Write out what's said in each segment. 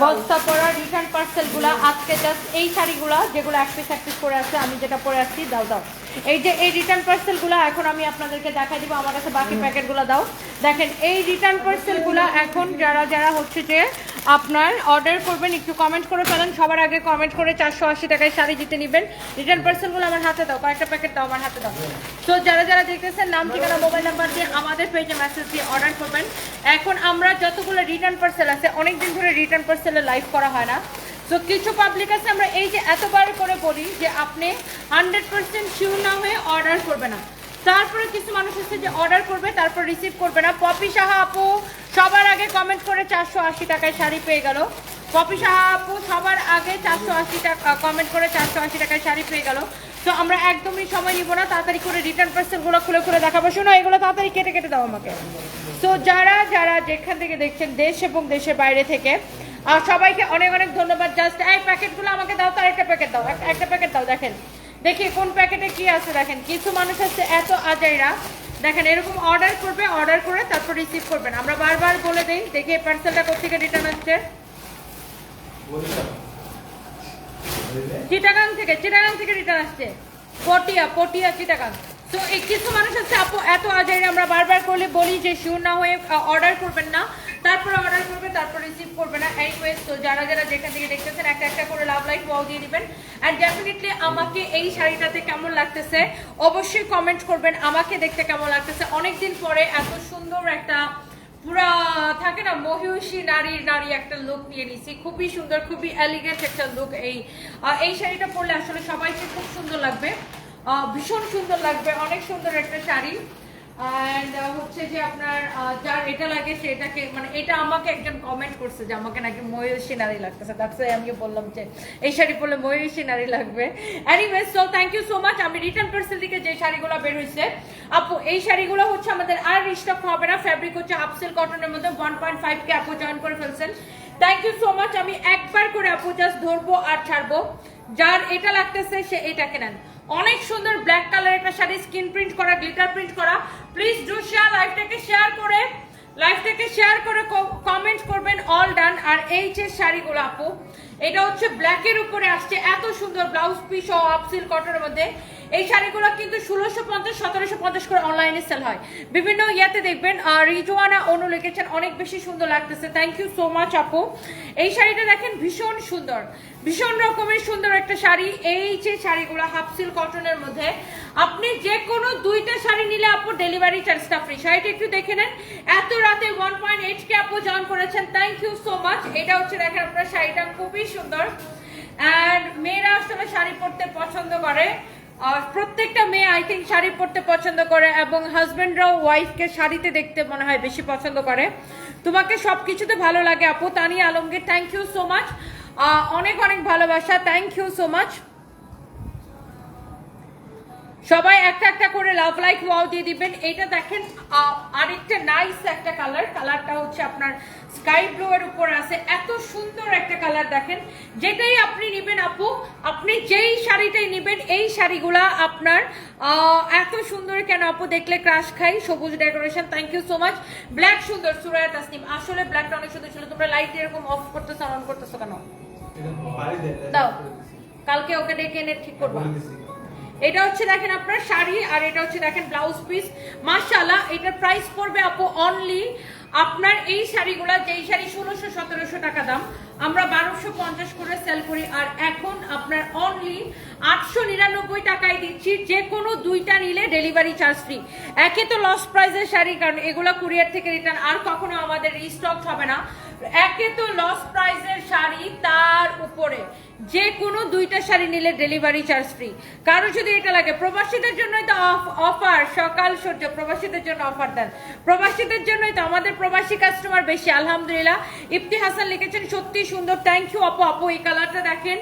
বস্তা পরা রিটার্ন পার্সেলগুলো আজকে জাস্ট এই শাড়িগুলো যেগুলো এক পিস এক করে আছে, আমি যেটা পরে আসছি, দাও দাও। এই যে এই রিটার্ন পার্সেলগুলো এখন আমি আপনাদেরকে দেখাই দিব। আমার কাছে বাকি প্যাকেটগুলো দাও। দেখেন এই রিটার্ন পার্সেলগুলো এখন যারা যারা হচ্ছে যে আপনার অর্ডার করবেন একটু কমেন্ট করে ফেলেন। সবার আগে কমেন্ট করে চারশো আশি টাকায় শাড়ি জিতে নেবেন। রিটার্ন পার্সেলগুলো আমার হাতে দাও কয়েকটা প্যাকেট দাও আমার হাতে দাও। তো যারা যারা দেখতেছেন নাম ঠিকানা মোবাইল নাম্বার দিয়ে আমাদের পেজে মেসেজ দিয়ে অর্ডার করবেন। এখন আমরা যতগুলো রিটার্ন পার্সেল আছে অনেক দিন ধরে রিটার্ন পার্সেলের লাইভ করা হয় না। তো কিছু পাবলিক আছে, আমরা এই যে এতবার করে বলি যে আপনি হান্ড্রেড পার্সেন্ট শিওর না হয়ে অর্ডার করবে না। তারপরে কিছু মানুষ আছে যে অর্ডার করবে, তারপর রিসিভ করবে না। পপি সাহা আপু সবার আগে কমেন্ট করে চারশো আশি টাকায় শাড়ি পেয়ে গেল। পপি সাহা আপু সবার আগে চারশো আশি টাকা কমেন্ট করে চারশো আশি টাকায় শাড়ি পেয়ে গেল। তো আমরা একদমই সময় নিব না, তাড়াতাড়ি করে রিটার্ন পার্সেলগুলো খুলে খুলে দেখাবো। শোনো, এগুলো তাড়াতাড়ি কেটে কেটে দাও আমাকে। তো যারা যারা যেখান থেকে দেখছেন, দেশ এবং দেশের বাইরে থেকে আর সবাইকে অনেক অনেক ধন্যবাদ। জাস্ট এই প্যাকেটগুলো আমাকে দাও তো একটা প্যাকেট দাও এক- একটা প্যাকেট দাও, দেখেন। দেখি কোন প্যাকেটে কি আছে, দেখেন। কিছু মানুষ আছে এত আজাইরা। দেখেন, এরকম অর্ডার করবে অর্ডার করে তারপর রিসিভ করবেন। আমরা বারবার বলে দিই, দেখি এই পার্সেলটা কোথেকে রিটার্ন আসছে। চিটাগাং থেকে চিটাগাং থেকে রিটার্ন আসছে। পটিয়া পটিয়া, চিটাগাং। তো এই কিছু মানুষ আছে আপু এত আজাইরা, আমরা বারবার করলে বলি যে শিওর না হয়ে অর্ডার করবেন না। তারপরে অর্ডার করবে, তারপর রিসিভ করবে না। এনিওয়েজ তো যারা যারা যেখান থেকে দেখতেছেন, একটা একটা করে লাভ লাইক ওয়াও দিয়ে দিবেন। অ্যান্ড ডেফিনেটলি আমাকে এই শাড়িটাতে কেমন লাগতেছে, অবশ্যই কমেন্ট করবেন। আমাকে দেখতে কেমন লাগতেছে। অনেকদিন পরে এত সুন্দর একটা, পুরা, থাকে না, মহিষী নারীর নারী একটা লুক নিয়ে নিছি। খুবই সুন্দর, খুবই এলিগেন্ট একটা লুক এই। এই শাড়িটা পরলে আসলে সবাইকে খুব সুন্দর লাগবে। ভীষণ সুন্দর লাগবে। অনেক সুন্দর একটা শাড়ি। অ্যান্ড হচ্ছে যে আপনার যার এটা লাগে সেটাকে মানে এটা আমাকে একজন কমেন্ট করছে যে আমাকে নাকি ময়ূষী নারী লাগতেছে। তারপরে আমি বললাম যে এই শাড়ি পরলে ময়ূষী নারী লাগবে। Anyway so thank you so much আমি রিটার্ন পার্সেল থেকে যে শাড়িগুলো বের আপু, এই শাড়িগুলো হচ্ছে আমাদের আর রিস্টক হবে না। ফ্যাব্রিক হচ্ছে আপসেল কটনের মধ্যে ওয়ান পয়েন্ট ফাইভ কে আপু জয়েন করে ফেলছেন। থ্যাংক ইউ সো মাচ আমি একবার করে আপু জাস্ট ধরবো আর ছাড়বো। যার এটা লাগতেছে, সে এটাকে নেন। অনেক সুন্দর ব্ল্যাক কালার একটা শাড়ি স্কিন প্রিন্ট করা গ্লিটার প্রিন্ট করা। প্লিজ ডু শেয়ার লাইভটাকে শেয়ার করে লাইভটাকে শেয়ার করে কমেন্ট করবেন অল ডান আর এইচ যে শাড়িগুলো আপু এটা হচ্ছে ব্ল্যাকের উপরে আসছে। এত সুন্দর ব্লাউজ পিস ও আপসিল কটনের মধ্যে। এই শাড়িগুলো কিন্তু ষোলোশো পঞ্চাশ, সতেরোশো পঞ্চাশ করে অনলাইনে সেল হয়। বিভিন্ন ইয়াতে দেখবেন রিজওয়ানা অনু লিখেছেন, অনেক বেশি সুন্দর লাগতেছে। থ্যাংক ইউ সো মাচ আপু। এই শাড়িটা দেখেন, ভীষণ সুন্দর। ভীষণ রকমের সুন্দর একটা শাড়ি। এই যে শাড়িগুলো হাফ সিল কটনের মধ্যে, আপনি যে কোনো দুইটা শাড়ি নিলে আপু ডেলিভারি চার্জটা ফ্রি শাড়িটা একটু দেখে নেন। এত রাতে ওয়ান পয়েন্ট এইট কে আপু জয়েন করেছেন। থ্যাংক ইউ সো মাচ এটা হচ্ছে দেখেন, আপনার শাড়িটা খুবই সুন্দর। অ্যান্ড মেয়েরা আসলে শাড়ি পরতে পছন্দ করে। প্রত্যেকটা মেয়ে আই থিঙ্ক শাড়ি পরতে পছন্দ করে এবং হাজব্যান্ডরাও ওয়াইফকে শাড়িতে দেখতে মনে হয় বেশি পছন্দ করে। তোমাকে সব কিছুতে ভালো লাগে আপু। Tani Alamgir thank you so much অনেক অনেক ভালোবাসা। থ্যাংক ইউ সো মাচ সবাই একটা একটা করে লাভ লাইক ওয়াও দিয়ে দিবেন। এটা দেখেন আরেকটা নাইস একটা কালার কালারটা হচ্ছে আপনার স্কাই ব্লু এর উপর আছে। এত সুন্দর একটা কালার দেখেন। যেটাই আপনি নেবেন আপু আপনি যেই শাড়িটাই নেবেন এই শাড়িগুলা আপনার এত সুন্দর কেন আপু? দেখলে ক্রাশ খাই। সবুজ decoration thank you so much black সুন্দর সুরায়া তাসনিম। আসলে ব্ল্যাকটা অনেক সুন্দর ছিল। তোমরা লাইট এরকম অফ করতেছো অন করতেছো কেন? দাও। কালকে ওকে ডেকে এনে ঠিক করব। এটা হচ্ছে দেখেন আপনার শাড়ি আর এটা হচ্ছে দেখেন ব্লাউজ পিস মাশাআল্লাহ, এটার প্রাইস পড়বে আপু অনলি আপনার এই শাড়িগুলা, যেই শাড়ি ষোলোশো, সতেরোশো টাকা দাম, আমরা বারোশো পঞ্চাশ করে সেল করি। আর এখন আপনার অনলি আটশো নিরানব্বই টাকায় দিচ্ছি যে কোনো দুইটা নিলে ডেলিভারি চার্জ ফ্রি একে তো লস প্রাইজের শাড়ি, কারণ এগুলো কুরিয়ার থেকে রিটার্ন আর কখনো আমাদের রিস্টক হবে না। একে তো লস প্রাইজের শাড়ি তার উপরে। যে কোনো দুইটা শাড়ি নিলে ডেলিভারি চার্জ ফ্রি কারও যদি এটা লাগে, প্রবাসীদের জন্যই তো অফার সকাল সূর্য, প্রবাসীদের জন্য অফার দেন। প্রবাসীদের জন্যই তো আমাদের প্রবাসী কাস্টমার বেশি, আলহামদুলিল্লাহ। ইফতি হাসান লিখেছেন সত্যি সুন্দর। থ্যাংক ইউ আপু আপু এই কালারটা দেখেন।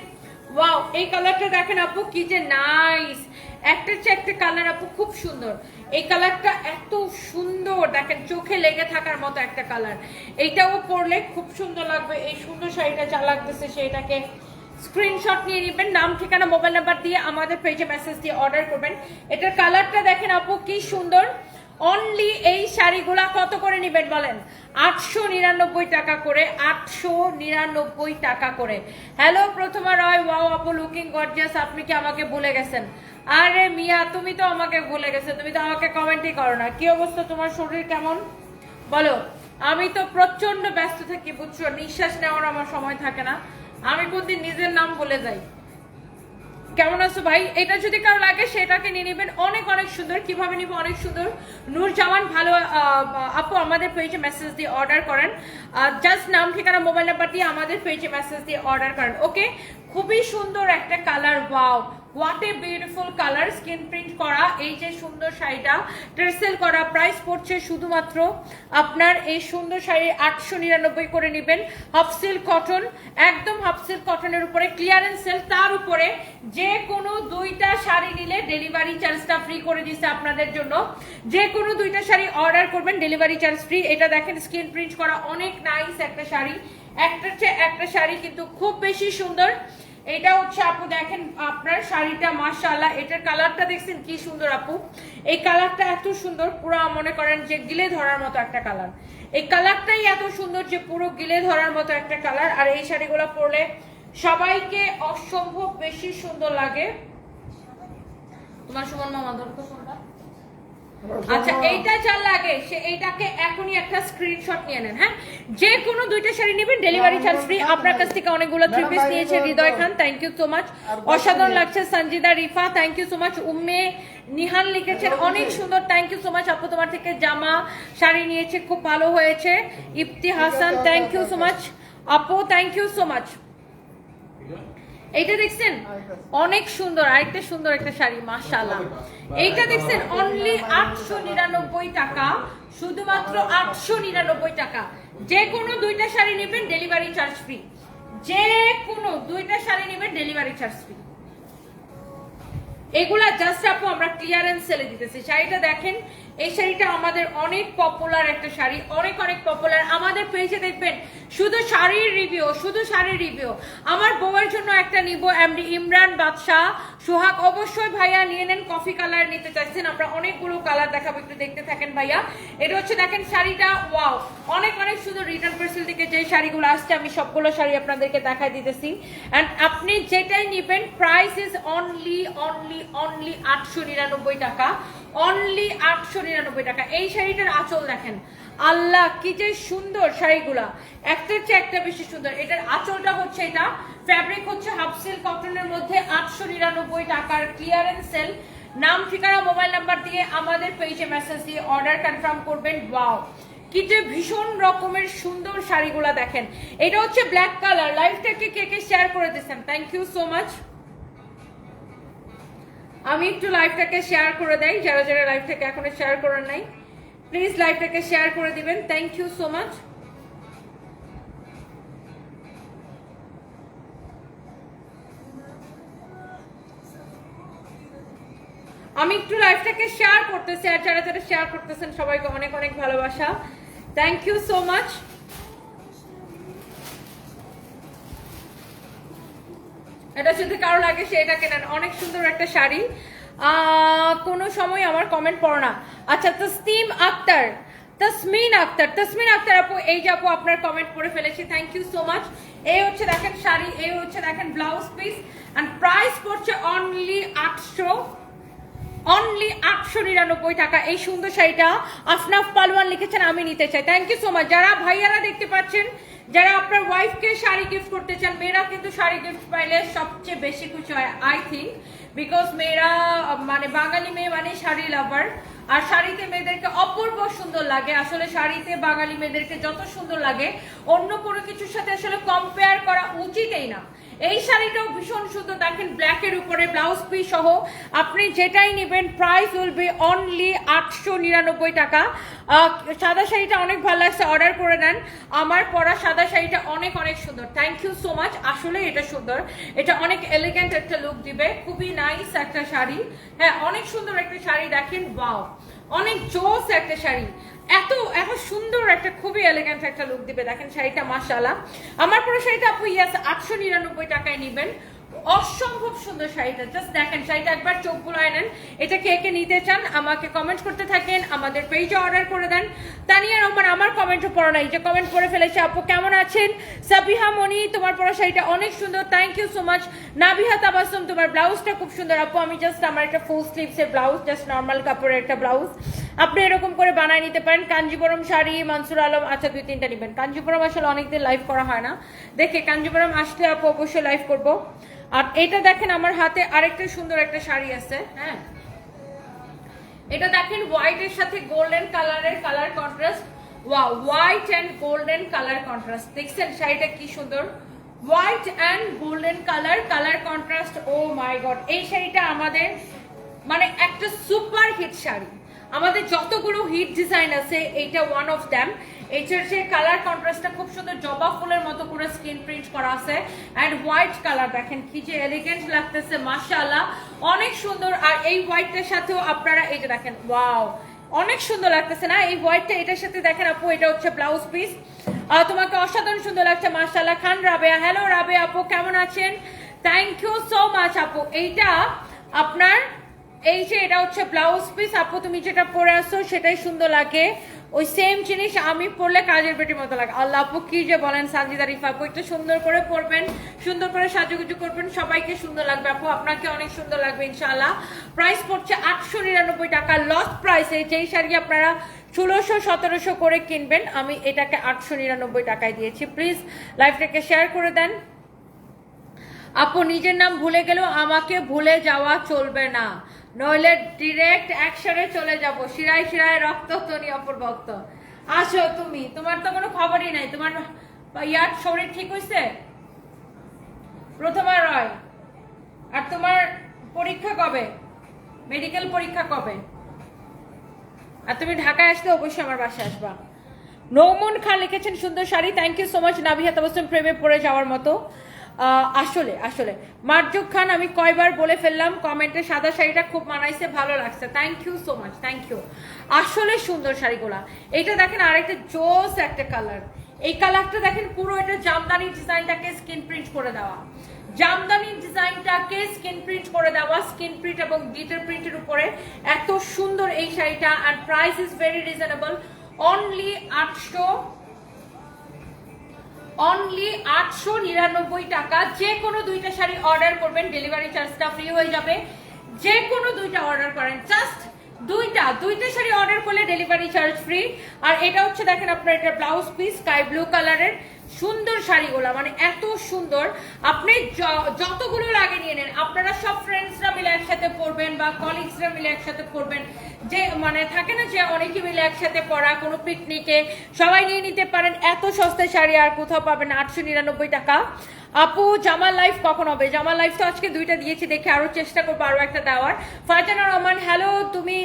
ওয়াও এই কালারটা দেখেন আপু, কি যে নাইস একটা চেয়ে একটা কালার আপু, খুব সুন্দর। এই কালারটা এত সুন্দর, দেখেন, চোখে লেগে থাকার মতো একটা কালার এইটাও পরলে খুব সুন্দর লাগবে, এই সুন্দর শাড়িটা যা লাগতেছে সেইটাকে স্ক্রিনশট নিয়ে নেবেন, নাম, ঠিকানা মোবাইল নাম্বার দিয়ে আমাদের পেজে মেসেজ দিয়ে অর্ডার করবেন। এটার কালারটা দেখেন আপু, কি সুন্দর। অনলি এই শাড়িগুলা কত করে নেবেন বলেন? আটশো নিরানব্বই টাকা করে, আটশো নিরানব্বই টাকা করে। হ্যালো প্রথমা রয় ওয়াও আপু লুকিং গর্জিয়াস আপনি কি আমাকে ভুলে গেছেন? আরে মিয়া, তুমি তো আমাকে ভুলে গেছো, তুমি তো আমাকে কমেন্টই করো না। কি অবস্থা তোমার শরীর কেমন? বলো, আমি তো প্রচণ্ড ব্যস্ত থাকি, বুঝছ? নিঃশ্বাস নেওয়ার আমার সময় থাকে না। আমি কোনদিন নিজের নাম বলে যাই। কেমন আছো ভাই? এটা যদি কারও লাগে, সেটাকে নিয়ে নেবেন। অনেক অনেক সুন্দর। কীভাবে নিব? অনেক সুন্দর। নূর জামান ভালো আপু আমাদের পেজে মেসেজ দিয়ে অর্ডার করেন। জাস্ট নাম, ঠিকানা মোবাইল নাম্বার দিয়ে আমাদের পেজে মেসেজ দিয়ে অর্ডার করেন ওকে খুবই সুন্দর একটা colour wow what a beautiful colour skin print করা। এই যে সুন্দর শাড়িটা ট্রেসেল করা প্রাইস পড়ছে শুধুমাত্র আপনার এই সুন্দর শাড়ি আটশো নিরানব্বই করে নেবেন। হাফসিল কটন একদম হাফসিল কটনের উপরে ক্লিয়ারেন্স সেল তার উপরে। যে কোনো দুইটা শাড়ি নিলে ডেলিভারি চার্জটা ফ্রি করে দিচ্ছে আপনাদের জন্য। যে কোনো দুইটা শাড়ি অর্ডার করবেন ডেলিভারি চার্জ ফ্রি এটা দেখেন স্কিন প্রিন্ট করা অনেক নাইস একটা শাড়ি। একটা চেয়ে একটা শাড়ি কিন্তু খুব বেশি সুন্দর। এটা হচ্ছে আপু দেখেন, আপনার শাড়িটা, মাশাআল্লাহ, এটার কালারটা দেখছেন কি সুন্দর আপু? এই কালারটা এত সুন্দর, পুরো মনে করেন যে গিলে ধরার মতো একটা কালার। এই কালারটাই এত সুন্দর যে পুরো গিলে ধরার মতো একটা কালার। আর এই শাড়িগুলো পরলে সবাইকে অসম্ভব বেশি সুন্দর লাগে। তোমার সুমন মামা কোনটা আচ্ছা এইটা যার লাগে সে এইটাকে এখনই একটা স্ক্রিনশট নিয়ে নেন হ্যাঁ? যে কোনো দুইটা শাড়ি নেবেন ডেলিভারি চার্জ ফ্রি আপনার কাছ থেকে অনেকগুলো থ্রি পিস নিয়েছে Hridoy Khan thank you so much অসাধারণ লাগছে Sanjida Rifa thank you so much Ummay Nihan লিখেছেন অনেক সুন্দর থ্যাংক ইউ সো মাচ আপু তোমার থেকে জামা শাড়ি নিয়েছে খুব ভালো হয়েছে। Ifti Hasan thank you so much আপু থ্যাংক ইউ সো মাচ এইটা দেখছেন? অনেক সুন্দর আরেকটা সুন্দর একটা শাড়ি মাশাআল্লাহ। এইটা দেখছেন অনলি আটশো নিরানব্বই টাকা শুধুমাত্র আটশো নিরানব্বই টাকা। যে কোনো দুইটা শাড়ি নেবেন ডেলিভারি চার্জ ফ্রি যে কোনো দুইটা শাড়ি নেবেন ডেলিভারি চার্জ ফ্রি এগুলা জাস্ট আপু আমরা ক্লিয়ারেন্স সেলে দিতেছি। শাড়িটা দেখেন এই শাড়িটা আমাদের অনেক পপুলার একটা শাড়ি অনেক অনেক পপুলার আমাদের পেজে দেখবেন শুধু শাড়ির রিভিউ শুধু শাড়ির রিভিউ আমার বউয়ের জন্য একটা নিব এমডি ইমরান বাদশাহ। সোহাগ, অবশ্যই ভাইয়া নিয়ে নেন কফি কালার নিতে চাইছেন। আমরা অনেকগুলো কালার দেখাবো, একটু দেখতে থাকেন ভাইয়া। এটা হচ্ছে দেখেন শাড়িটা ওয়াও অনেক অনেক শুধু রিটার্ন পার্সেল থেকে যে শাড়িগুলো আসছে, আমি সবগুলো শাড়ি আপনাদেরকে দেখাই দিতেছি। অ্যান্ড আপনি যেটাই নেবেন price is only only only আটশো নিরানব্বই টাকা। অনলি আটশো নিরানব্বই টাকা। এই শাড়িটার আঁচল দেখেন। আল্লাহ, কি যে সুন্দর শাড়িগুলা। একটার চেয়ে একটা বেশি সুন্দর। এটার আঁচলটা হচ্ছে এটা। ফ্যাব্রিক হচ্ছে হাফ সিল কটনের মধ্যে আটশো নিরানব্বই টাকার ক্লিয়ারেন্স সেল নাম, ঠিকানা মোবাইল নাম্বার দিয়ে আমাদের পেজে মেসেজ দিয়ে অর্ডার কনফার্ম করবেন। ওয়াও কি যে ভীষণ রকমের সুন্দর শাড়িগুলা দেখেন। এটা হচ্ছে ব্ল্যাক কালার লাইফটাকে কে কে শেয়ার করে দিচ্ছেন থ্যাংক ইউ সো মাচ আমি একটু লাইভটাকে শেয়ার করে দেই। যারা যারা লাইভটাকে এখনও শেয়ার করেন নাই। প্লিজ লাইভটাকে শেয়ার করে দিবেন। থ্যাংক ইউ সো মাচ আমি একটু লাইভটাকে শেয়ার করতেছি আর যারা যারা শেয়ার করতেছেন সবাইকে অনেক অনেক ভালোবাসা। থ্যাংক ইউ সো মাচ এটা যদি কারও লাগে সেটা কেনেন অনেক সুন্দর একটা শাড়ি। কোনো সময় আমার কমেন্ট পড়ো না। আচ্ছা তসলিম আক্তার, তসমিন আক্তার তসমিন আক্তার আপু, এই যে আপু আপনার কমেন্ট পড়ে ফেলেছি থ্যাংক ইউ সো মাচ এই হচ্ছে দেখেন শাড়ি এই হচ্ছে দেখেন ব্লাউজ পিস অ্যান্ড প্রাইস পড়ছে অনলি আটশো অনলি আটশো নিরানব্বই টাকা। এই সুন্দর শাড়িটা আফনাফ পালওয়ান লিখেছেন, আমি নিতে চাই। থ্যাংক ইউ সো মাচ যারা ভাইয়ারা দেখতে পাচ্ছেন, যারা আপনার ওয়াইফকে শাড়ি গিফট করতে চান, মেয়েরা কিন্তু শাড়ি গিফট পাইলে সবচেয়ে বেশি খুশি হয় আই থিঙ্ক বিকজ মেয়েরা আহ, মানে বাঙালি মেয়ে মানে শাড়ি লাভার আর শাড়িতে মেয়েদেরকে অপূর্ব সুন্দর লাগে। আসলে শাড়িতে বাঙালি মেয়েদেরকে যত সুন্দর লাগে, অন্য কোনো কিছুর সাথে আসলে কম্পেয়ার করা উচিতই না। এই শাড়িটাও ভীষণ সুন্দর। দেখেন ব্ল্যাকের উপরে ব্লাউজ পিস সহ আপনি যেটাই নেবেন প্রাইস উইল বি অনলি আটশো নিরানব্বই টাকা। সাদা শাড়িটা অনেক ভালো লাগছে অর্ডার করে নেন। আমার পরা সাদা শাড়িটা অনেক অনেক সুন্দর। থ্যাংক ইউ সো মাচ আসলে এটা সুন্দর। এটা অনেক এলিগেন্ট একটা লুক দিবে। খুবই নাইস একটা শাড়ি। হ্যাঁ অনেক সুন্দর একটা শাড়ি। দেখেন ওয়াও অনেক জোস একটা শাড়ি। এত এত সুন্দর একটা, খুবই এলিগেন্ট একটা লুক দিবে। দেখেন শাড়িটা মাসালা আমার পরে শাড়িটা আপু ইয়াস আটশো নিরানব্বই টাকায় নেবেন। অসম্ভব সুন্দর শাড়িটা। জাস্ট দেখেন, শাড়িটা একবার চোখ বুলায় নেন। এটা কে কে নিতে চান, আমাকে কমেন্ট করতে থাকেন, আমাদের পেজে অর্ডার করে দেন। তানিয়া রহমান, আমার কমেন্টও পড়া নাই, যে কমেন্ট করে ফেলেছে, আপু, কেমন আছেন? সাবিহা মনি, তোমার পরা শাড়িটা অনেক সুন্দর thank you so much Nabiha Tabassum, তোমার ব্লাউজটা খুব সুন্দর। আপু, আমি জাস্ট আমার একটা ফুল স্লিভসের ব্লাউজ জাস্ট নর্মাল কাপড়ের একটা ব্লাউজ আপনি এরকম করে বানায় নিতে পারেন কাঞ্জিপুরম শাড়ি, মানসুর আলম আচ্ছা দুই তিনটা নেবেন। কাঞ্জিপুরম আসলে অনেকদিন লাইভ করা হয় না। দেখে কাঞ্জিপুরম আসলে আপু, অবশ্যই লাইভ করব। আর এটা দেখেন আমার হাতে আরেকটা সুন্দর একটা শাড়ি আছে হ্যাঁ? এটা দেখেন হোয়াইটের সাথে গোল্ডেন কালারের কালার কন্ট্রাস্ট ওয়া white and golden colour contrast দেখছেন শাড়িটা কি সুন্দর? White and golden colour colour contrast oh my god এই শাড়িটা আমাদের মানে একটা সুপার হিট শাড়ি। আমাদের যতগুলো হিট ডিজাইন আছে, এইটা ওয়ান অফ দ্যাম এইটার যে কালার কন্ট্রাস্টটা খুব সুন্দর জবা ফুলের মতো করে স্কিন প্রিন্ট করা আছে। অ্যান্ড হোয়াইট কালার দেখেন, কি যে এলিগেন্ট লাগতেছে, মাশাআল্লাহ। অনেক সুন্দর, আর এই হোয়াইটটার সাথেও আপনারা এই যে দেখেন ওয়াও অনেক সুন্দর লাগতেছে না? এই হোয়াইটটা এটার সাথে দেখেন আপু, এটা হচ্ছে ব্লাউজ পিস তোমাকে অসাধারণ সুন্দর লাগছে, মাশাআল্লাহ। খান রাবেয়া হ্যালো রাবেয়া আপু, কেমন আছেন? থ্যাংক ইউ সো মাচ আপু। এইটা আপনার, এই যে এটা হচ্ছে ব্লাউজ পিস আপু, তুমি যেটা পরে আসো সেটাই সুন্দর লাগে। ওই সেম জিনিস আমি পরলে কাজের পেটির মতো লাগে। আল্লাহ আপু কি যে বলেন সানজিদা রিফা আপু, একটু সুন্দর করে পরবেন সুন্দর করে সাজুগুজু করবেন, সবাইকে সুন্দর লাগবে আপু, আপনাকে অনেক সুন্দর লাগবে ইনশাআল্লাহ। প্রাইস পড়ছে আটশো নিরানব্বই টাকা লস্ট প্রাইসে যেই শাড়ি আপনারা ষোলোশো, সতেরোশো করে কিনবেন, আমি এটাকে আটশো নিরানব্বই টাকায় দিয়েছি। প্লিজ লাইভটাকে শেয়ার করে দেন। আপু, নিজের নাম ভুলে গেলেও আমাকে ভুলে যাওয়া চলবে না। নইলে ডিরেক্ট অ্যাকশনে চলে যাব। শিরায় শিরায় রক্ত তনি অপর ভক্ত আসো তুমি, তোমার তো কোনো খবরই নাই। তোমার ইয়ার শরীর ঠিক হয়েছে প্রথমা রয়। আর তোমার পরীক্ষা কবে? মেডিকেল পরীক্ষা কবে? আর তুমি ঢাকায় আসলে অবশ্যই আমার বাসায় আসবা। নৌমন খান লিখেছেন সুন্দর sari. Thank you so much Nabiha Tabassum প্রেমে পড়ে যাওয়ার মতো। আসলে আসলে। মার্জুক খান, আমি কয়বার বলে ফেললাম, কমেন্টে সাদা শাড়িটা খুব মানাইছে, ভালো লাগছে। Thank you so much thank you আসলে সুন্দর শাড়িগুলা। এইটা দেখেন আরেকটা জোস একটা কালার এই কালারটা দেখেন পুরো এটা জামদানি ডিজাইনটাকে স্কিন প্রিন্ট করে দেওয়া। জামদানি ডিজাইনটাকে স্কিন প্রিন্ট করে দেওয়া স্কিন প্রিন্ট এবং গ্লিটার প্রিন্টের উপরে। এত সুন্দর এই শাড়িটা আর price is very reasonable only আটশো অনলি আটশো নিরানব্বই টাকা। যে কোনো দুইটা শাড়ি অর্ডার করবেন ডেলিভারি চার্জটা ফ্রি হয়ে যাবে। যে কোনো দুইটা অর্ডার করেন জাস্ট দুইটা দুইটা শাড়ি অর্ডার করলে ডেলিভারি চার্জ ফ্রি আর এটা হচ্ছে দেখেন আপনার এটা ব্লাউজ পিস স্কাই ব্লু কালারের সুন্দর শাড়িগুলা মানে এত সুন্দর। আপনি যতগুলো লাগে নিয়ে নেন, আপনারা সব ফ্রেন্ডসরা মিলে একসাথে পড়বেন বা কলিগসরা মিলে একসাথে পড়বেন যে মানে থাকে না যে, অনেকে মিলে একসাথে পড়া কোনো পিকনিকে সবাই নিয়ে নিতে পারেন। এত সস্তায় শাড়ি আর কোথাও পাবেন আটশো নিরানব্বই টাকা। আপু, জামাল লাইফ কখন হবে? জামাল লাইফ তো আজকে দুইটা দিয়েছি, দেখে আরও চেষ্টা করব আরও একটা দেওয়ার। ফারজানা রহমান হ্যালো তুমি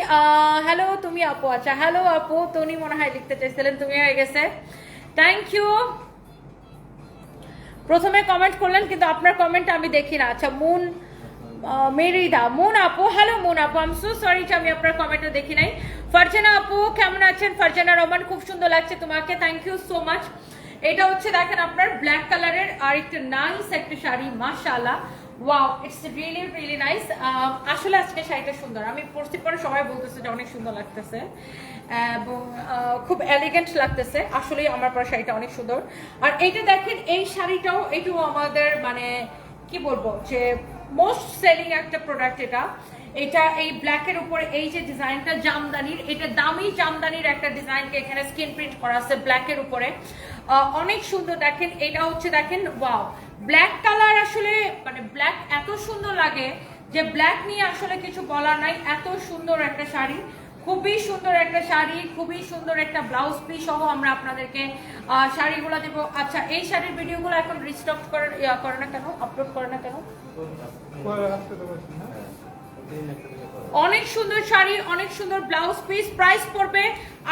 হ্যালো তুমি আপু। আচ্ছা হ্যালো আপু। তুমি মনে হয় লিখতে চাইছিলেন তুমি হয়ে গেছে। থ্যাংক ইউ প্রথমে কমেন্ট করলেন, কিন্তু আপনার কমেন্ট আমি দেখি না। আচ্ছা মুন মেরিদা, মুন আপু হ্যালো মুন আপু আম সো সরি আমি আপনার কমেন্টটা দেখি নাই। ফারজানা আপু, কেমন আছেন? ফারজানা রহমান, খুব সুন্দর লাগছে তোমাকে থ্যাংক ইউ সো মাচ এটা হচ্ছে দেখেন আপনার ব্ল্যাক কালারের আর একটা নাইস একটা শাড়ি, মাশাআল্লাহ। Wow it's really really nice আসলে আজকে শাড়িটা সুন্দর। আমি পরছি পরে সবাই বলতেছে যে অনেক সুন্দর লাগতেছে। এবং খুব এলিগেন্ট লাগতেছে। আসলেই আমার পরে শাড়িটা অনেক সুন্দর। আর এইটা দেখেন, এই শাড়িটাও এটাও আমাদের মানে কি বলব, যে মোস্ট সেলিং একটা প্রোডাক্ট এটা। এটা এই ব্ল্যাকের উপরে এই যে ডিজাইনটা জামদানির, এটা দামি জামদানির একটা ডিজাইনকে এখানে স্কিন প্রিন্ট করা আছে ব্ল্যাকের উপরে। অনেক সুন্দর দেখেন, এটা হচ্ছে দেখেন ওয়াও ব্ল্যাক কালার আসলে মানে ব্ল্যাক এত সুন্দর লাগে যে ব্ল্যাক নিয়ে আসলে কিছু বলার নাই, এত সুন্দর একটা শাড়ি, খুবই সুন্দর একটা শাড়ি, খুবই সুন্দর একটা ব্লাউজ পিস সহ আমরা আপনাদেরকে শাড়িগুলো দেবো। আচ্ছা এই শাড়ির ভিডিওগুলো এখন রিস্টক করে করে না কেন আপলোড করে না কেন? অনেক সুন্দর শাড়ি, অনেক সুন্দর ব্লাউজ পিস প্রাইস পড়বে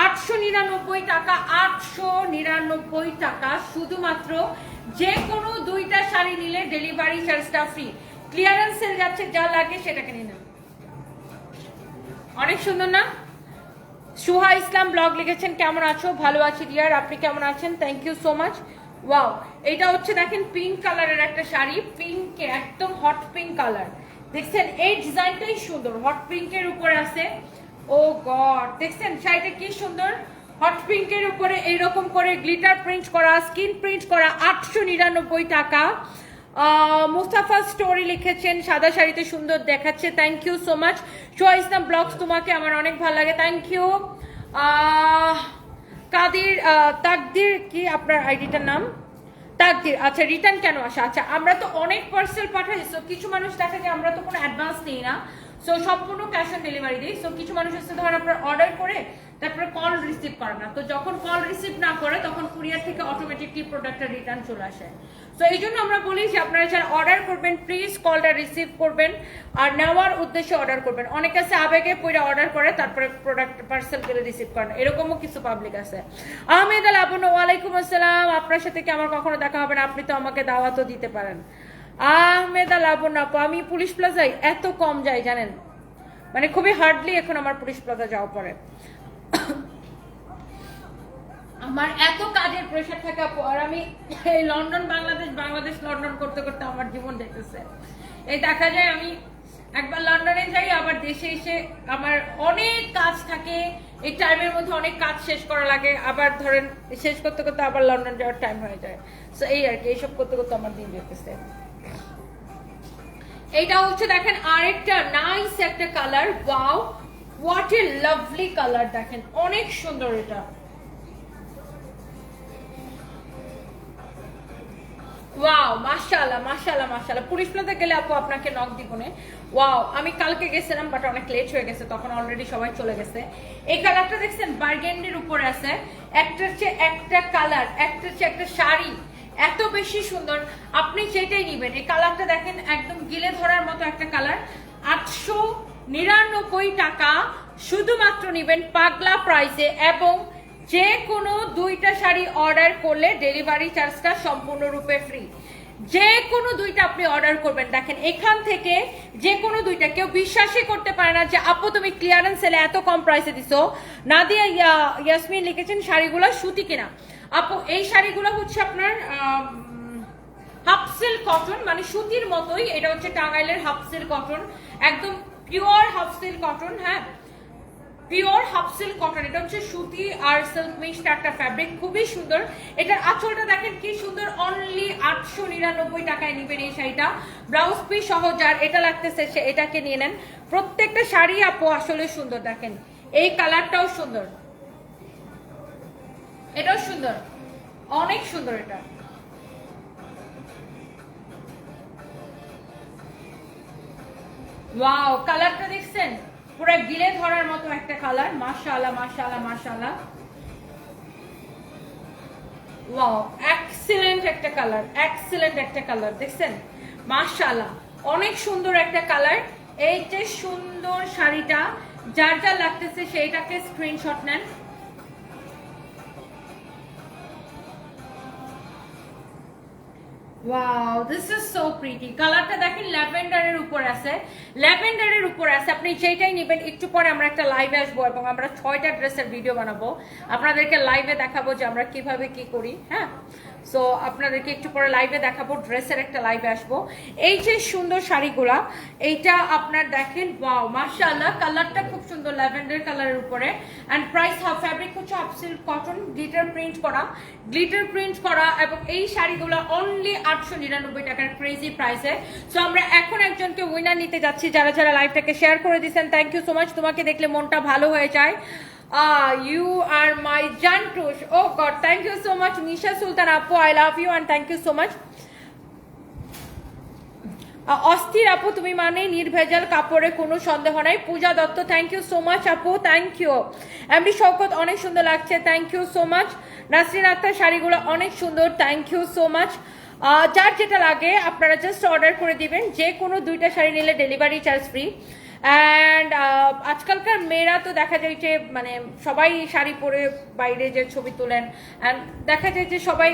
আটশো নিরানব্বই টাকা, আটশো নিরানব্বই টাকা। শুধুমাত্র যে কোনো দুইটা শাড়ি নিলে ডেলিভারি চার্জটা ফ্রি ক্লিয়ারেন্স সেল যাচ্ছে, যা লাগে সেটাকে নিয়ে অনেক সুন্দর না? সুহা ইসলাম ব্লগ লিখেছেন, কেমন আছো? ভালো আছি ডিয়ার আপনি কেমন আছেন? Thank you so much wow এটা হচ্ছে দেখেন পিঙ্ক কালারের একটা শাড়ি পিঙ্ক একদম হট পিঙ্ক কালার দেখছেন, এই ডিজাইনটাই সুন্দর। হট পিঙ্কের উপরে আছে। ও গড, দেখছেন, শাড়িটা কি সুন্দর? হট পিঙ্কের উপরে এইরকম করে গ্লিটার প্রিন্ট করা স্কিন প্রিন্ট করা, আটশো নিরানব্বই টাকা। মুস্তাফা স্টোরি লিখেছেন, সাদা শাড়িতে সুন্দর দেখাচ্ছে। Thank you so much choice the blogs তোমাকে আমার অনেক ভালো লাগে। থ্যাংক ইউ কাদির তাকদির, কি আপনার আইডিটার নাম? তাকদির আচ্ছা রিটার্ন কেন আসা? আচ্ছা আমরা তো অনেক পার্সেল পাঠাই কিছু মানুষ দেখা যায় আমরা তো কোনো অ্যাডভান্স নিই না। সো সম্পূর্ণ ক্যাশ অন ডেলিভারি দিই। সো কিছু মানুষ হচ্ছে ধর আপনার অর্ডার করে, তারপরে কল রিসিভ করে না। তো যখন কল রিসিভ না করে, তখন কুরিয়ার থেকে অটোমেটিকলি প্রোডাক্টটা রিটার্ন চলে আসে। সো এই জন্য আমরা বলি যে আপনারা যারা অর্ডার করবেন প্লিজ কলটা রিসিভ করবেন আর নেওয়ার উদ্দেশ্যে অর্ডার করবেন। অনেকে আছে আবেগে পইরা অর্ডার করে, তারপরে প্রোডাক্ট পার্সেল করে রিসিভ করেন। এরকমও কিছু পাবলিক আছে। আহমেদ আল আবুন, ওয়ালাইকুম আসসালাম। আপনার সাথে কি আমার কখনো দেখা হবে না? আপনি তো আমাকে দাওয়াতও দিতে পারেন। আহমেদ আবুন আপু আমি পুলিশ প্লাজায় এত কম যাই, জানেন? মানে খুবই হার্ডলি এখন আমার পুলিশ প্লাজা যাওয়া পড়ে। আমার এত কাজের প্রেশার থাকে আপু, আর আমি এই লন্ডন, বাংলাদেশ বাংলাদেশ, লন্ডন করতে করতে আমার জীবন দেখতেছে এই দেখা যায় আমি একবার লন্ডনে যাই, আবার দেশে এসে আমার অনেক কাজ থাকে, এই টাইমের মধ্যে অনেক কাজ শেষ করা লাগে, আবার ধরেন শেষ করতে করতে আবার লন্ডন যাওয়ার টাইম হয়ে যায়। সো এই আর কি, এইসব করতে করতে আমার দিন যেতেছে। এইটা হচ্ছে দেখেন আরেকটা নাইস একটা colour wow what a lovely colour দেখেন। অনেক সুন্দর এটা। ওয়াও মাশাআল্লাহ মাশাআল্লাহ মাশাআল্লাহ। পুলিশ গেলে আপু আপনাকে নক দিবনে ওয়াও আমি কালকে গেছিলাম বাট অনেক লেট হয়ে গেছে, তখন অলরেডি সবাই চলে গেছে। এই কালারটা দেখছেন বার্গেন্ডির উপরে আছে। একটা হচ্ছে একটা কালার একটা হচ্ছে একটা শাড়ি। এত বেশি সুন্দর। আপনি যেটাই নিবেন, এই কালারটা দেখেন, একদম গিলে ধরার মতো একটা কালার। আটশো নিরানব্বই টাকা শুধুমাত্র নিবেন পাগলা প্রাইসে এবং যে কোনো দুইটা শাড়ি অর্ডার করলে ডেলিভারি চার্জটা সম্পূর্ণরূপে ফ্রি যে কোনো দুইটা আপনি অর্ডার করবেন। দেখেন, এখান থেকে যে কোনো দুইটা। কেউ বিশ্বাসই করতে পারে না যে, আপু, তুমি ক্লিয়ারেন্স সেলে এত কম প্রাইসে দিছো। নাদিয়া, ইয়া- ইয়াসমিন লিখেছেন, শাড়িগুলো সুতি কিনা। আপু, এই শাড়িগুলো হচ্ছে আপনার হাফ সিল্ক কটন মানে সুতির মতোই। এটা হচ্ছে টাঙ্গাইলের হাফ সিল্ক কটন একদম পিওর হাফ সিল্ক কটন হ্যাঁ? পিওর হাফ সিল্ক কটন এটা হচ্ছে সুতি আর সিল্ক মিক্সড একটা ফ্যাব্রিক খুবই সুন্দর। এটার আঁচলটা দেখেন কি সুন্দর অনলি আটশো নিরানব্বই টাকায় নিবেন এই শাড়িটা। ব্লাউজ পিস সহ যার এটা লাগতেছে, সে এটাকে নিয়ে নেন। প্রত্যেকটা শাড়ি আপু আসলে সুন্দর, দেখেন। এই কালারটাও সুন্দর। এটাও সুন্দর। অনেক সুন্দর এটা। ওয়াও, কালারটা দেখছেন? পুরো গিলে ধরার মতো একটা কালার। মাশাআল্লাহ মাশাআল্লাহ মাশাআল্লাহ। ওয়াও এক্সিলেন্ট একটা কালার এক্সিলেন্ট একটা কালার, দেখছেন? মাশাআল্লাহ, অনেক সুন্দর একটা কালার। এই যে সুন্দর শাড়িটা, যার যা লাগতেছে সেইটাকে স্ক্রিনশট নেন। Wow this is so pretty কালারটা দেখেন ল্যাভেন্ডারের উপর আছে। ল্যাভেন্ডারের উপর আছে। আপনি যেটাই নেবেন, একটু পরে আমরা একটা লাইভে আসব এবং আমরা ছয়টা ড্রেসের ভিডিও বানাবো। আপনাদেরকে লাইভে দেখাবো যে আমরা কীভাবে কি করি হ্যাঁ? সো আপনাদেরকে একটু পরে লাইভে দেখাবো ড্রেসের একটা লাইভে আসব। এই যে সুন্দর শাড়িগুলা, এইটা আপনার দেখেন ওয়াও মার্শাল্লাহ কালারটা খুব সুন্দর, ল্যাভেন্ডার কালারের উপরে। অ্যান্ড প্রাইস হাফ ফ্যাব্রিক হচ্ছে হাফ কটন গ্লিটার প্রিন্ট করা। গ্লিটার প্রিন্ট করা এবং এই শাড়িগুলো অনলি আটশো নিরানব্বই টাকার ক্রেজি প্রাইসে সো আমরা এখন একজনকে উইনার নিতে যাচ্ছি, যারা যারা লাইভটাকে শেয়ার করে দিয়েছেন থ্যাংক ইউ সো মাচ তোমাকে দেখলে মনটা ভালো হয়ে যায়। ইউ আর মাই জান্টুস ও god thank you so much Nisha Sultan আপু I love you and thank you so much ah, অস্থির আপু তুমি মানে নির্ভেজাল কাপড়ে কোনো সন্দেহ নাই Puja Dutta thank you so much আপু থ্যাংক ইউ এমডি শৌকত অনেক সুন্দর লাগছে thank you so much Nasrin Akter শাড়িগুলো অনেক সুন্দর থ্যাংক ইউ সো মাচ যার যেটা লাগে আপনারা জাস্ট অর্ডার করে দিবেন যে কোনো দুইটা শাড়ি নিলে ডেলিভারি চার্জ ফ্রি অ্যান্ড আজকালকার মেয়েরা তো দেখা যায় যে মানে সবাই শাড়ি পরে বাইরে যে ছবি তোলেন অ্যান্ড দেখা যায় যে সবাই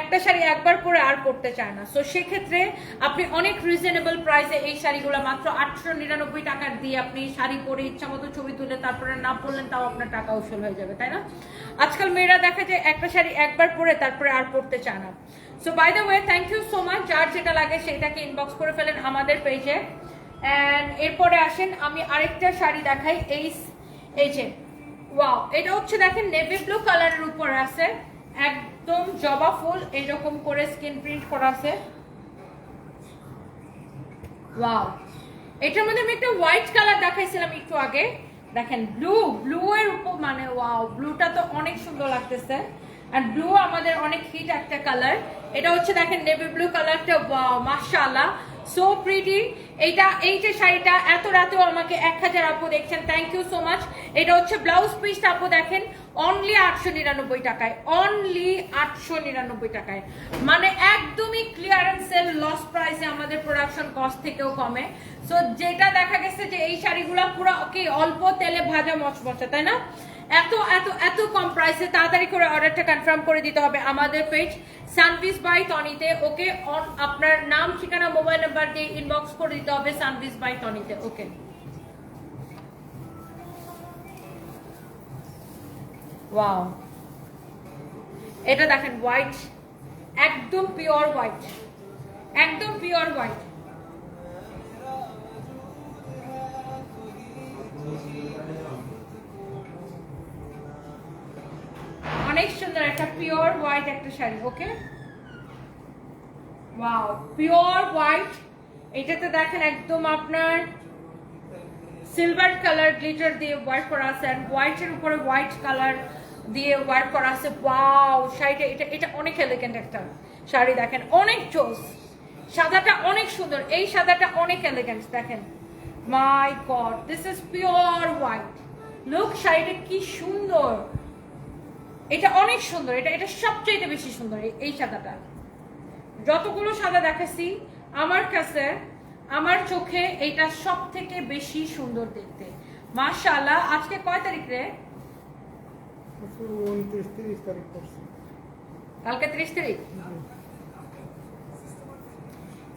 একটা শাড়ি একবার পরে আর পরতে চায় না। সো সেক্ষেত্রে আপনি অনেক রিজনেবল প্রাইসে এই শাড়িগুলো মাত্র আটশো নিরানব্বই টাকার দিয়ে আপনি শাড়ি পরে ইচ্ছা মতো ছবি তুলে তারপরে না পরলেন, তাও আপনার টাকা উসুল হয়ে যাবে, তাই না? আজকাল মেয়েরা দেখা যায় একটা শাড়ি একবার পরে তারপরে আর পরতে চায় না। So by the way thank you so much যার যেটা লাগে সেটাকে ইনবক্স করে ফেলেন আমাদের পেজে অ্যান্ড এরপরে আসেন, আমি আরেকটা শাড়ি দেখাই, এই এই যে ওয়াও এটা হচ্ছে দেখেন নেভি ব্লু কালারের উপর আছে, একদম জবা ফুল, এইরকম করে স্কিন প্রিন্ট করা আছে। ওয়াও এটার মধ্যে আমি একটা হোয়াইট কালার দেখাইছিলাম একটু আগে। দেখেন ব্লু ব্লু এর উপর মানে ওয়াও ব্লুটা তো অনেক সুন্দর লাগতেছে। আর ব্লু আমাদের অনেক হিট একটা কালার এটা হচ্ছে দেখেন নেভি ব্লু কালারটা ওয়াও মাশাআল্লাহ। সো প্রিটি এইটা এই যে শাড়িটা এত রাতেও আমাকে এক হাজার আপু দেখছেন। থ্যাংক ইউ সো মাচ এটা হচ্ছে ব্লাউজ পিসটা আপু দেখেন। অনলি আটশো নিরানব্বই টাকায়। অনলি আটশো নিরানব্বই টাকায়। মানে একদমই ক্লিয়ারেন্স সেল লস প্রাইসে আমাদের প্রোডাকশন কস্ট থেকেও কমে। সো যেটা দেখা গেছে যে এই শাড়িগুলো পুরো কি অল্প তেলে ভাজা মচমচে, তাই না? এত এত এত কম প্রাইসে তাড়াতাড়ি করে অর্ডারটা কনফার্ম করে দিতে হবে আমাদের পেজ সানভিস বাই টনিতে ওকে আপনার নাম, ঠিকানা মোবাইল নাম্বার দিয়ে ইনবক্স করে দিতে হবে সানভিস বাই টনিতে ওকে ওয়াও এটা দেখেন হোয়াইট একদম পিওর হোয়াইট একদম পিওর হোয়াইট অনেক সুন্দর, একটা পিওর হোয়াইট একটা শাড়ি ওকে পিওর হোয়াইট এটাতে দেখেন একদম আপনার সিলভার কালার গ্লিটার দিয়ে ওয়ার্ক করা আছে আর হোয়াইটের উপরে হোয়াইট কালার দিয়ে ওয়ার্ক করা আছে। ওয়াও শাড়িটা, এটা এটা অনেক এলিগেন্ট একটা শাড়ি দেখেন, অনেক চোস। সাদাটা অনেক সুন্দর, এই সাদাটা অনেক এলিগেন্ট দেখেন। My god this is pure white look শাড়িটা কি সুন্দর। এটা অনেক সুন্দর এটা এটা সবচেয়ে বেশি সুন্দর এই- সাদাটা। যতগুলো সাদা দেখাচ্ছি আমার কাছে আমার চোখে এটা সব থেকে বেশি সুন্দর দেখতে। মাশাআল্লাহ আজকে কয় তারিখ রে? কালকে ত্রিশ তারিখ?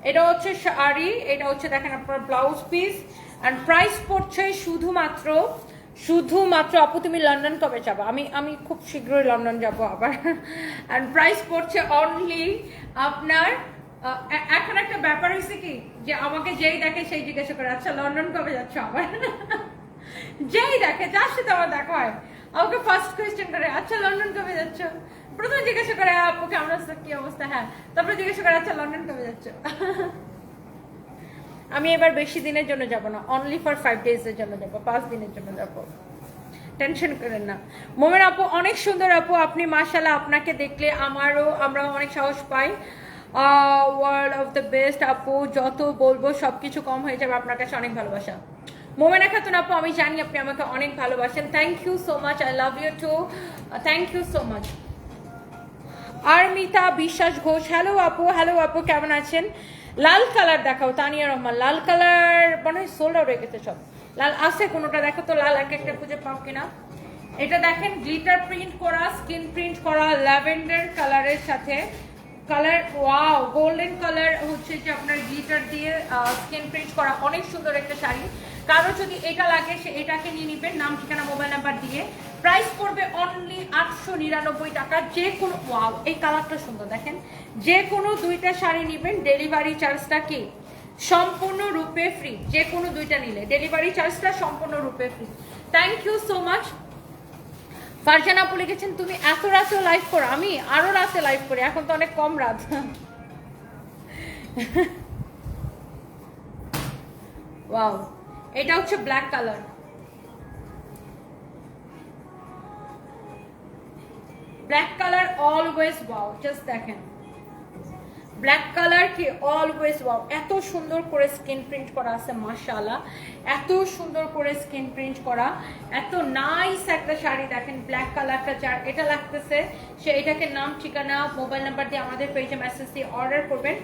এটা হচ্ছে শাড়ি এটা হচ্ছে দেখেন আপনার ব্লাউজ পিস আর প্রাইস পড়ছে শুধুমাত্র শুধুমাত্র আপু তুমি লন্ডন কবে যাব? আমি আমি খুব শীঘ্রই লন্ডন যাব আবার। অ্যান্ড প্রাইস পড়ছে অনলি আপনার এখন একটা ব্যাপার হয়েছে কি যে আমাকে যেই দেখে সেই জিজ্ঞাসা করে আচ্ছা লন্ডন কবে যাচ্ছ আবার? যেই দেখে যার সাথে আমার দেখা হয় আমাকে ফার্স্ট কোয়েশ্চেন করে আচ্ছা লন্ডন কবে যাচ্ছ? প্রথমে জিজ্ঞাসা করে "হ্যাঁ, আপু কেমন আছে? কি অবস্থা? হ্যাঁ তারপরে জিজ্ঞাসা করে আচ্ছা লন্ডন কবে যাচ্ছ? আমি এবার বেশি দিনের জন্য যাব না অনলি ফর ফাইভ ডেজ এর জন্য যাব, পাঁচ দিনের জন্য যাব। টেনশন করেন না। মোমেন আপু, অনেক সুন্দর আপু, আপনি মাশাল্লাহ আপনাকে দেখলে আমারও, আমরা অনেক সাহস পাই। ওয়ার্ল্ড অফ দ্য বেস্ট আপু, যত বলব সব কিছু কম হয়ে যাবে আপনার কাছে অনেক ভালোবাসা। মোমেনা খাতুন আপু, আমি জানি আপনি আমাকে অনেক ভালোবাসেন। Thank you so much I love you too thank you so much Armita Biswas Ghosh hello আপু হ্যালো আপু, কেমন আছেন? লাল কালার দেখাও, তানিয়া রহমান। লাল কালার, মনে হয় সোল্ড আউট হয়ে গেছে সব। লাল আছে, কোনোটা দেখো তো, লাল এক একটা খুঁজে পাও কিনা। এটা দেখেন গ্লিটার প্রিন্ট করা স্কিন প্রিন্ট করা ল্যাভেন্ডার কালারের সাথে। কালার ওয়াও গোল্ডেন কালার হচ্ছে যে আপনার গ্লিটার দিয়ে স্কিন প্রিন্ট করা অনেক সুন্দর একটা শাড়ি। কারও যদি এটা লাগে, সে এটাকে নিয়ে নিবেন, নাম, ঠিকানা মোবাইল নাম্বার দিয়ে। প্রাইস পড়বে অনলি আটশো নিরানব্বই টাকা। যে কোনো ওয়াও এই কালারটা সুন্দর, দেখেন। যে কোনো দুইটা শাড়ি নিবেন ডেলিভারি চার্জটা কি? সম্পূর্ণরূপে ফ্রি যে কোনো দুইটা নিলে ডেলিভারি চার্জটা সম্পূর্ণরূপে free thank you so much Farzan আপু লিখেছেন, তুমি এত রাতেও লাইভ করো। আমি আরও রাতে লাইভ করি, এখন তো অনেক কম রাত। ওয়াও এটা হচ্ছে black colour black colour always wow just দেখেন। ব্ল্যাক কালার কি অলওয়েজ ওয়াও এত সুন্দর করে স্কিন প্রিন্ট করা আছে, মাশাআল্লাহ। এত সুন্দর করে স্কিন প্রিন্ট করা। এত নাইস একটা শাড়ি দেখেন ব্ল্যাক কালারটা যার এটা লাগতেছে। সে এটাকে নাম ঠিকানা মোবাইল নাম্বার দিয়ে আমাদের পেজে মেসেজ দিয়ে অর্ডার করবেন।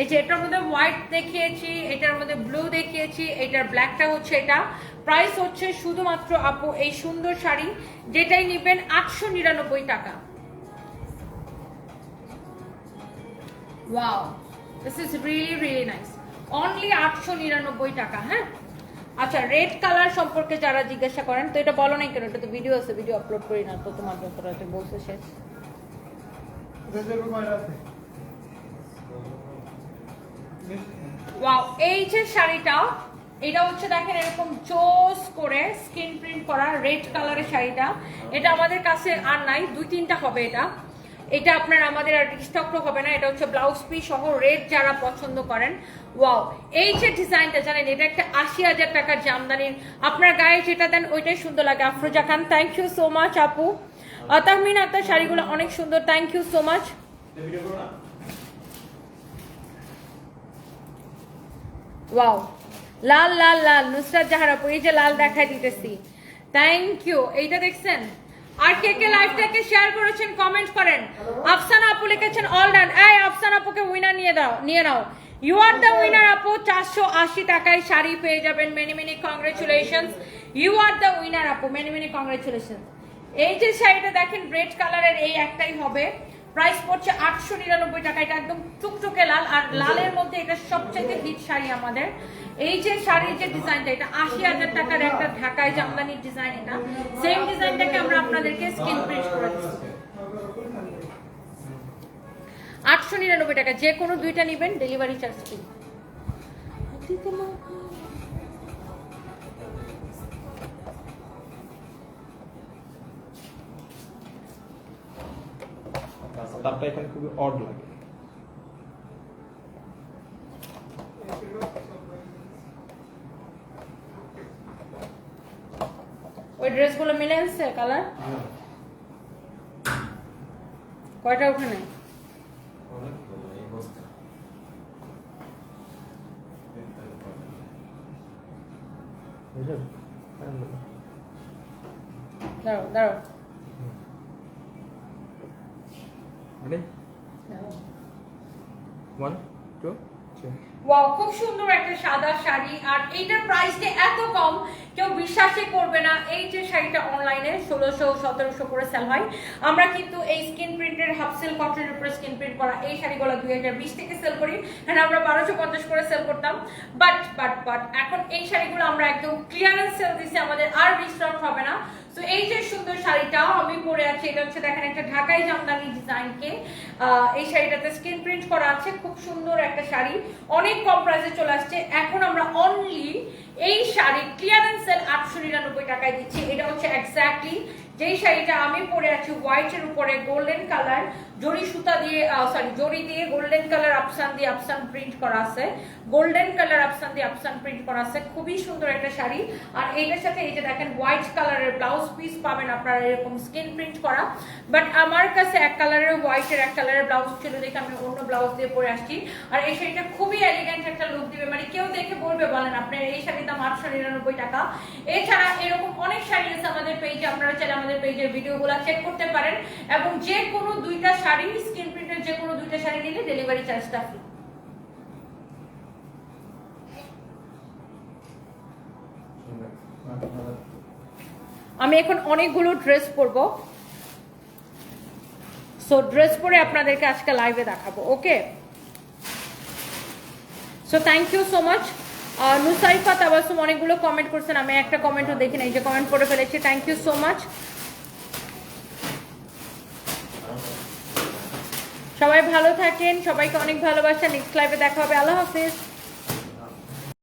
এই যে এটার মধ্যে হোয়াইট দেখিয়েছি, এটার মধ্যে ব্লু দেখিয়েছি, এটার ব্ল্যাকটা হচ্ছে এটা। প্রাইস হচ্ছে শুধুমাত্র আপু এই সুন্দর শাড়ি, যেটাই নেবেন আটশো নিরানব্বই টাকা। Wow this is really really আটশো নিরানব্বই টাকা হ্যাঁ? আচ্ছা রেড কালার সম্পর্কে যারা জিজ্ঞাসা করেন, তো এটা বলো নাই কেন? এটা তো ভিডিও আছে ভিডিও আপলোড করি না, তো তোমার যতটা বলছে শেষ ওয়াও এই যে শাড়িটা এটা হচ্ছে দেখেন এরকম চোস করে স্কিন প্রিন্ট করা রেড কালারের শাড়িটা। এটা আমাদের কাছে আর নাই, দুই তিনটা হবে এটা। এটা আপনার আমাদের আর স্টকও হবে না, এটা হচ্ছে ব্লাউজ পিস সহ রেড যারা পছন্দ করেন। ওয়াও এই যে ডিজাইনটা জানেন, এটা একটা আশি হাজার টাকার জামদানির। আপনার গায়ে যেটা দেন ওইটাই সুন্দর লাগে। Afroza Khan thank you so much আপু তাহমিন আপনার শাড়িগুলো অনেক সুন্দর thank you so much wow লাল লাল লাল। নুসরাত জাহার আপু এই যে লাল দেখাই দিতেছি। থ্যাংক ইউ এইটা দেখছেন? আর কে কে লাইভটাকে শেয়ার করেছেন কমেন্ট করেন। আফসানা আপু লিখেছেন অল ডান এই, আফসানা আপুকে উইনার নিয়ে দাও, নিয়ে নাও। ইউ আর দ্য উইনার আপু। চারশো আশি টাকায় শাড়ি পেয়ে যাবেন। Many many congratulation you are the winner আপু। মেনি মেনি কংগ্রেচুলেশন এই যে শাড়িটা দেখেন রেড কালারের এই একটাই হবে। প্রাইস পড়ছে আটশো নিরানব্বই টাকা। এটা একদম টুকটুকে লাল আর লালের মধ্যে এটা সবচেয়ে হিট শাড়ি আমাদের। এই যে শাড়ির যে ডিজাইনটা এটা আশি হাজার টাকার একটা ঢাকায় জামদানির ডিজাইন এটা। সেম ডিজাইনটাকে আমরা আপনাদেরকে স্কিন প্রিন্ট করে দিচ্ছি। আটশো নিরানব্বই টাকা যে কোনো দুইটা নেবেন ডেলিভারি চার্জ ফ্রি তাপটা এখানে খুবই অড লাগে। ওই ড্রেসগুলো মিলে আসছে কালার? কয়টা ওখানে? বুঝলেন দাঁড়াও। দাঁড়াও মানে টু থ্রি ওয়াও খুব সুন্দর একটা সাদা শাড়ি, আর এইটার প্রাইসটা এত কম, কেউ বিশ্বাসই করবে না। এই যে শাড়িটা অনলাইনে ষোলোশো, সতেরোশো করে সেল হয়। আমরা কিন্তু এই স্কিন প্রিন্টের হাফ সেল কটনের উপরে স্কিন প্রিন্ট করা এই শাড়িগুলো দুই হাজার বিশ থেকে সেল করি। হ্যাঁ আমরা বারোশো পঞ্চাশ করে সেল করতাম। বাট বাট বাট এখন এই শাড়িগুলো আমরা একদম ক্লিয়ারেন্স সেল দিচ্ছি আমাদের আর রিস্টক হবে না। তো এই যে সুন্দর শাড়িটাও আমি পরে আছি, এটা হচ্ছে দেখেন একটা ঢাকাই জামদানি ডিজাইনকে। এই শাড়িটাতে স্ক্রিন প্রিন্ট করা আছে, খুব সুন্দর একটা শাড়ি। অনেক কম প্রাইসে চলে আসছে। এখন আমরা অনলি এই শাড়ি ক্লিয়ারেন্স সেল আটশো নিরানব্বই টাকায় দিচ্ছি। এটা হচ্ছে এক্স্যাক্টলি যেই শাড়িটা আমি পরে আছি হোয়াইটের উপরে গোল্ডেন কালার জরি সুতা দিয়ে সরি জরি দিয়ে গোল্ডেন কালার আফসান দিয়ে আফসান প্রিন্ট করা আছে। গোল্ডেন কালার আফসান দিয়ে আফসান প্রিন্ট করা আছে। খুবই সুন্দর একটা শাড়ি। আর এইটার সাথে এই যে দেখেন হোয়াইট কালারের ব্লাউজ পিস পাবেন আপনারা এরকম স্কিন প্রিন্ট করা। বাট আমার কাছে এক কালারের হোয়াইটের এক কালারের ব্লাউজ ছিল দেখে আমি অন্য ব্লাউজ দিয়ে পরে আসছি। আর এই শাড়িটা খুবই এলিগেন্ট একটা লুক দিবে। মানে কেউ দেখে বলবে, বলেন আপনার এই শাড়ির দাম আটশো নিরানব্বই টাকা। এছাড়া এরকম অনেক শাড়ি আছে আমাদের পেজে আপনারা চাইলে আমাদের পেজের ভিডিওগুলো চেক করতে পারেন এবং যে কোনো দুইটা শাড়ি স্কিন প্রিন্টের যে কোনো দুইটা শাড়ি নিলে ডেলিভারি চার্জটা ফ্রি আমি এখন অনেকগুলো ড্রেস পরব। সো ড্রেস পরে আপনাদেরকে আজকে লাইভে দেখাবো okay so thank you so much Nusaifa Tabassum অনেকগুলো কমেন্ট করছেন, আমি একটা কমেন্টও দেখি নাই, যে কমেন্ট করে ফেলেছি। থ্যাংক ইউ সো মাচ সবাই ভালো থাকেন সবাইকে অনেক ভালোবাসা নেক্সট লাইভে দেখা হবে আল্লাহ হাফিজ।